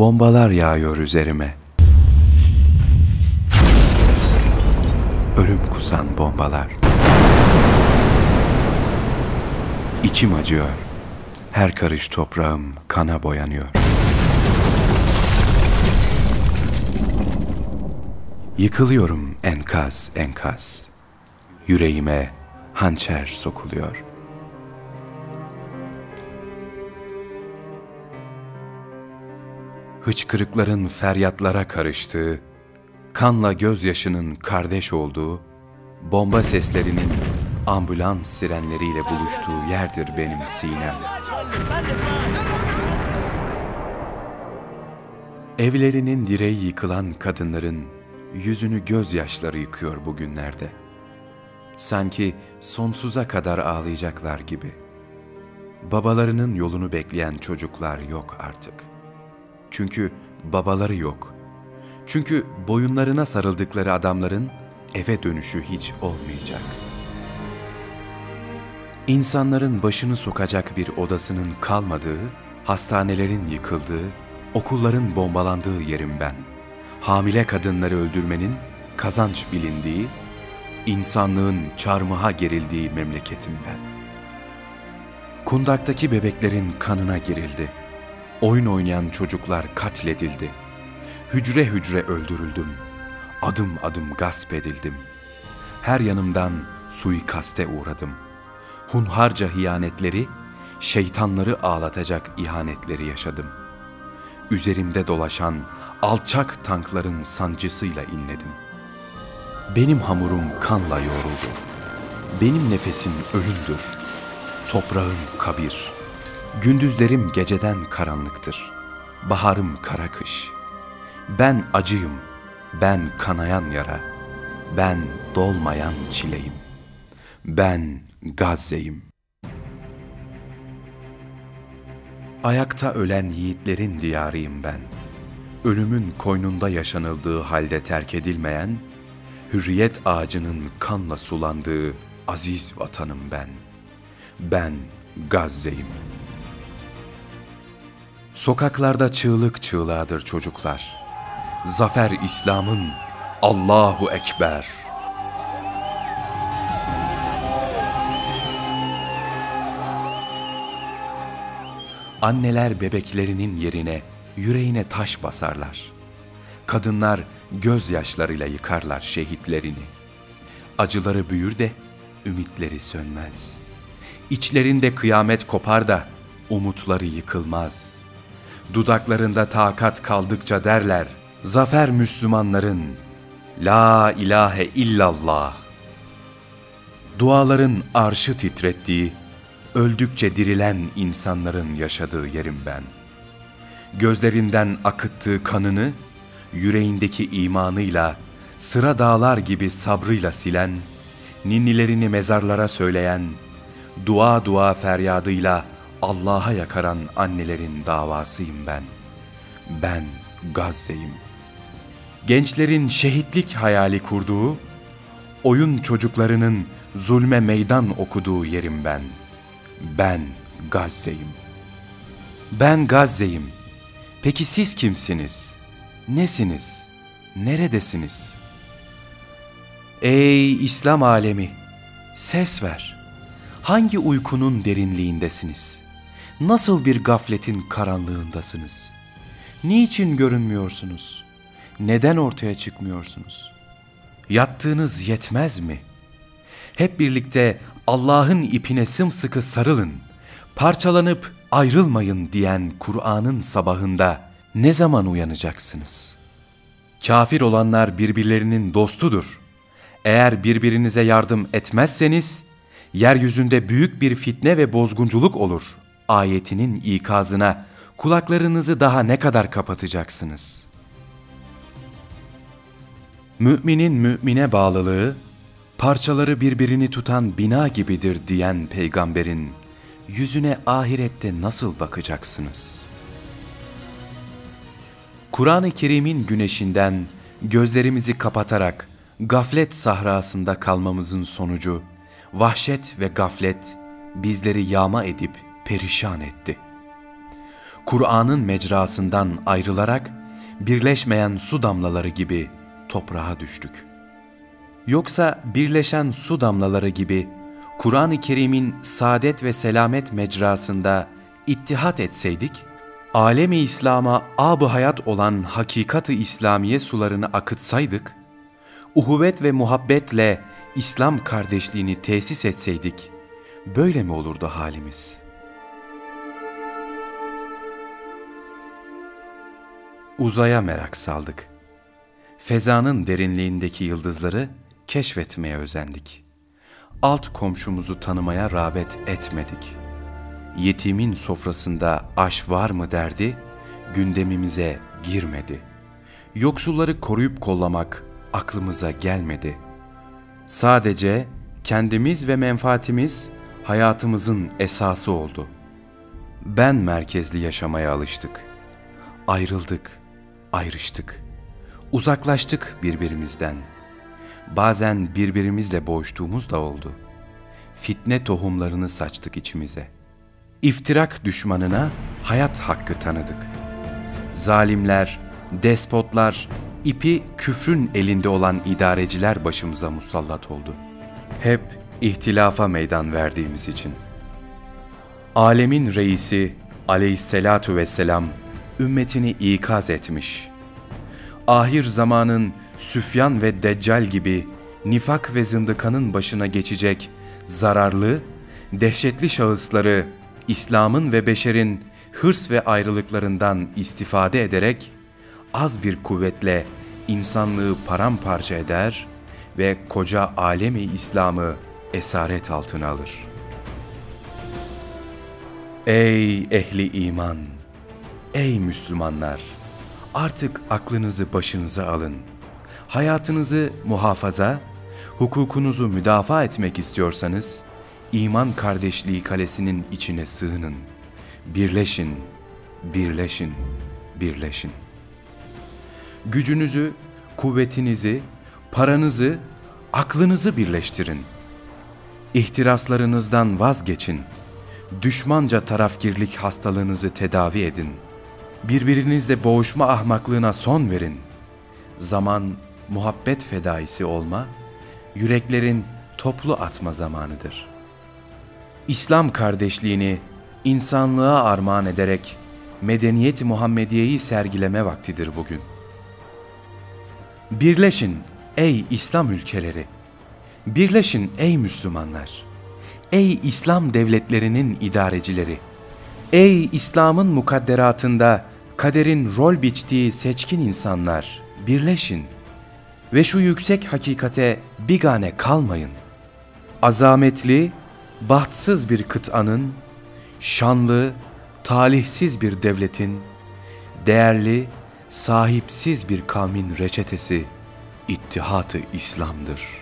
Bombalar yağıyor üzerime. Ölüm kusan bombalar. İçim acıyor. Her karış toprağım kana boyanıyor. Yıkılıyorum enkaz enkaz. Yüreğime hançer sokuluyor. Hıçkırıkların feryatlara karıştığı, kanla gözyaşının kardeş olduğu, bomba seslerinin ambulans sirenleriyle buluştuğu yerdir benim sinem. Evlerinin direği yıkılan kadınların yüzünü gözyaşları yıkıyor bugünlerde. Sanki sonsuza kadar ağlayacaklar gibi. Babalarının yolunu bekleyen çocuklar yok artık. Çünkü babaları yok. Çünkü boyunlarına sarıldıkları adamların eve dönüşü hiç olmayacak. İnsanların başını sokacak bir odasının kalmadığı, hastanelerin yıkıldığı, okulların bombalandığı yerim ben. Hamile kadınları öldürmenin kazanç bilindiği, insanlığın çarmıha gerildiği memleketim ben. Kundaktaki bebeklerin kanına girildi. Oyun oynayan çocuklar katledildi. Hücre hücre öldürüldüm. Adım adım gasp edildim. Her yanımdan suikaste uğradım. Hunharca hiyanetleri, şeytanları ağlatacak ihanetleri yaşadım. Üzerimde dolaşan alçak tankların sancısıyla inledim. Benim hamurum kanla yoğruldu. Benim nefesim ölümdür. Toprağım kabir. Gündüzlerim geceden karanlıktır. Baharım kara kış. Ben acıyım. Ben kanayan yara. Ben dolmayan çileyim. Ben Gazze'yim. Ayakta ölen yiğitlerin diyarıyım ben. Ölümün koynunda yaşanıldığı halde terk edilmeyen, hürriyet ağacının kanla sulandığı aziz vatanım ben. Ben Gazze'yim. Sokaklarda çığlık çığlağıdır çocuklar. Zafer İslam'ın Allahu Ekber. Anneler bebeklerinin yerine yüreğine taş basarlar. Kadınlar gözyaşlarıyla yıkarlar şehitlerini. Acıları büyür de ümitleri sönmez. İçlerinde kıyamet kopar da umutları yıkılmaz. Dudaklarında takat kaldıkça derler, zafer Müslümanların, La ilahe illallah. Duaların arşı titrettiği, öldükçe dirilen insanların yaşadığı yerim ben. Gözlerinden akıttığı kanını, yüreğindeki imanıyla, sıra dağlar gibi sabrıyla silen, ninnilerini mezarlara söyleyen, dua dua feryadıyla Allah'a yakaran annelerin davasıyım ben. Ben Gazze'yim. Gençlerin şehitlik hayali kurduğu, oyun çocuklarının zulme meydan okuduğu yerim ben. Ben Gazze'yim. Ben Gazze'yim. Peki siz kimsiniz? Nesiniz? Neredesiniz? Ey İslam alemi! Ses ver. Hangi uykunun derinliğindesiniz? Nasıl bir gafletin karanlığındasınız? Niçin görünmüyorsunuz? Neden ortaya çıkmıyorsunuz? Yattığınız yetmez mi? Hep birlikte Allah'ın ipine sımsıkı sarılın, parçalanıp ayrılmayın diyen Kur'an'ın sabahında ne zaman uyanacaksınız? Kafir olanlar birbirlerinin dostudur. Eğer birbirinize yardım etmezseniz, yeryüzünde büyük bir fitne ve bozgunculuk olur. Ayetinin ikazına kulaklarınızı daha ne kadar kapatacaksınız? Müminin mümine bağlılığı, parçaları birbirini tutan bina gibidir diyen peygamberin yüzüne ahirette nasıl bakacaksınız? Kur'an-ı Kerim'in güneşinden gözlerimizi kapatarak gaflet sahrasında kalmamızın sonucu, vahşet ve gaflet bizleri yağma edip perişan etti. Kur'an'ın mecrasından ayrılarak birleşmeyen su damlaları gibi toprağa düştük. Yoksa birleşen su damlaları gibi Kur'an-ı Kerim'in saadet ve selamet mecrasında ittihat etseydik, alemi İslam'a ab hayat olan hakikat-ı İslamiye sularını akıtsaydık, uhuvvet ve muhabbetle İslam kardeşliğini tesis etseydik, böyle mi olurdu halimiz? Uzaya merak saldık. Fezanın derinliğindeki yıldızları keşfetmeye özendik. Alt komşumuzu tanımaya rağbet etmedik. Yetimin sofrasında aş var mı derdi, gündemimize girmedi. Yoksulları koruyup kollamak aklımıza gelmedi. Sadece kendimiz ve menfaatimiz hayatımızın esası oldu. Ben merkezli yaşamaya alıştık. Ayrıldık, ayrıştık. Uzaklaştık birbirimizden. Bazen birbirimizle boğuştuğumuz da oldu. Fitne tohumlarını saçtık içimize. İftirak düşmanına hayat hakkı tanıdık. Zalimler, despotlar, ipi küfrün elinde olan idareciler başımıza musallat oldu. Hep ihtilafa meydan verdiğimiz için. Alemin reisi aleyhisselatu vesselam ümmetini ikaz etmiş. Ahir zamanın Süfyan ve Deccal gibi nifak ve zındıkanın başına geçecek zararlı, dehşetli şahısları İslam'ın ve beşerin hırs ve ayrılıklarından istifade ederek az bir kuvvetle insanlığı paramparça eder ve koca alemi İslam'ı esaret altına alır. Ey ehli iman! Ey Müslümanlar! Artık aklınızı başınıza alın. Hayatınızı muhafaza, hukukunuzu müdafaa etmek istiyorsanız, iman kardeşliği kalesinin içine sığının. Birleşin, birleşin, birleşin. Gücünüzü, kuvvetinizi, paranızı, aklınızı birleştirin. İhtiraslarınızdan vazgeçin. Düşmanca tarafgirlik hastalığınızı tedavi edin. Birbirinizle boğuşma ahmaklığına son verin. Zaman muhabbet fedaisi olma, yüreklerin toplu atma zamanıdır. İslam kardeşliğini insanlığa armağan ederek medeniyet Muhammediye'yi sergileme vaktidir bugün. Birleşin ey İslam ülkeleri. Birleşin ey Müslümanlar. Ey İslam devletlerinin idarecileri. Ey İslam'ın mukadderatında kaderin rol biçtiği seçkin insanlar, birleşin ve şu yüksek hakikate bigane kalmayın. Azametli, bahtsız bir kıtanın, şanlı, talihsiz bir devletin, değerli, sahipsiz bir kavmin reçetesi ittihat-ı İslam'dır.''